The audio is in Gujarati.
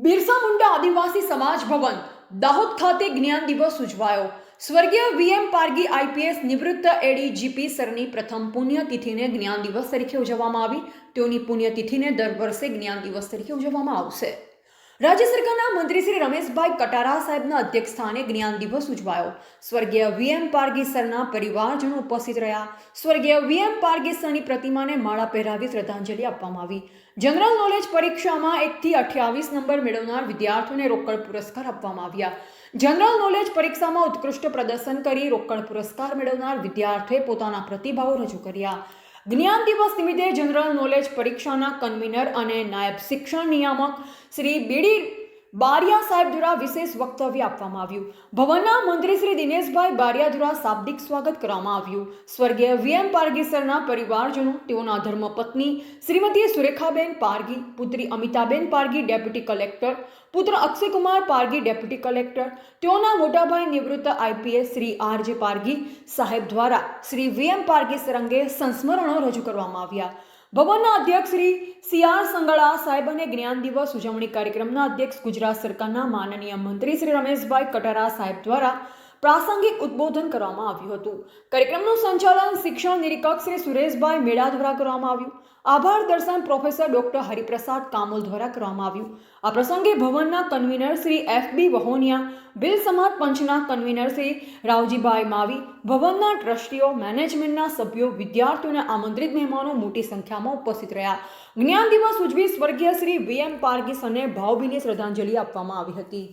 આદિવાસી સમાજ ભવન, દાહોદ ખાતે જ્ઞાન દિવસ ઉજવાયો. સ્વર્ગીય વીએમ પારગી આઈપીએસ નિવૃત્ત એડીજીપી સરની પ્રથમ પુણ્યતિથિને જ્ઞાન દિવસ તરીકે ઉજવવામાં આવી. તેઓની પુણ્યતિથિને દર વર્ષે જ્ઞાન દિવસ તરીકે ઉજવવામાં આવશે. રાજ્ય સરકારના મંત્રી શ્રી રમેશભાઈ કટારા સાહેબના અધ્યક્ષસ્થાને જ્ઞાન દિવસ ઉજવાયો. સ્વર્ગીય વીએમ પારગી સરના પરિવારજનો ઉપસ્થિત રહ્યા. સ્વર્ગીય વીએમ પારગી સરની પ્રતિમાને માળા પહેરાવી શ્રદ્ધાંજલિ આપવામાં આવી. જનરલ નોલેજ પરીક્ષામાં એકથી અઠ્યાવીસ નંબર મેળવનાર વિદ્યાર્થીઓને રોકડ પુરસ્કાર આપવામાં આવ્યા. જનરલ નોલેજ પરીક્ષામાં ઉત્કૃષ્ટ પ્રદર્શન કરી રોકડ પુરસ્કાર મેળવનાર વિદ્યાર્થીઓએ પોતાના પ્રતિભાવો રજૂ કર્યા. જ્ઞાન દિવસ નિમિત્તે જનરલ નોલેજ પરીક્ષાના કન્વીનર અને નાયબ શિક્ષણ નિયામક શ્રી બીડી બારિયા સાહેબ દ્વારા વિશેષ વક્તવ્ય આપવામાં આવ્યું. ભવનના મંત્રી શ્રી દિનેશભાઈ બારિયા દ્વારા શાબ્દિક સ્વાગત કરવામાં આવ્યું. સ્વર્ગીય વીએમ પારગી સરના પરિવારજનો, તેઓના ધર્મપત્ની શ્રીમતી સુરેખાબેન પારગી, પુત્રી અમિતાબેન પારગી, ડેપ્યુટી કલેક્ટર, પુત્ર અક્ષયકુમાર પારગી, ડેપ્યુટી કલેક્ટર, તેઓના મોટાભાઈ નિવૃત્ત આઈપીએસ શ્રી આરજે પારગી સાહેબ દ્વારા શ્રી વીએમ પારગી સર અંગે સંસ્મરણો રજૂ કરવામાં આવ્યા. ભવનના અધ્યક્ષ શ્રી સી આર સંગળા સાહેબ અને જ્ઞાન દિવસ ઉજવણી કાર્યક્રમના અધ્યક્ષ ગુજરાત સરકારના માનનીય મંત્રી શ્રી રમેશભાઈ કટારા સાહેબ દ્વારા પ્રાસંગિક ઉદ્બોધન કરવામાં આવ્યું હતું. કાર્યક્રમનું સંચાલન શિક્ષણ નિરીક્ષક શ્રી સુરેશભાઈ મેળા દ્વારા કરવામાં આવ્યું. આભાર દર્શન પ્રોફેસર ડોક્ટર હરિપ્રસાદ કામોલ દ્વારા કરવામાં આવ્યું. આ પ્રસંગે ભવનના convener Shri F B Vahoniya, bill સમાજ પંચના કન્વીનર શ્રી રાવજીભાઈ માવી, ભવનના ટ્રસ્ટીઓ, મેનેજમેન્ટના સભ્યો, વિદ્યાર્થીઓને આમંત્રિત મહેમાનો મોટી સંખ્યામાં ઉપસ્થિત રહ્યા. જ્ઞાન દિવસ ઉજવી સ્વર્ગીય શ્રી વી એમ પારગીસ અને ભાવભીની શ્રદ્ધાંજલિ આપવામાં આવી હતી.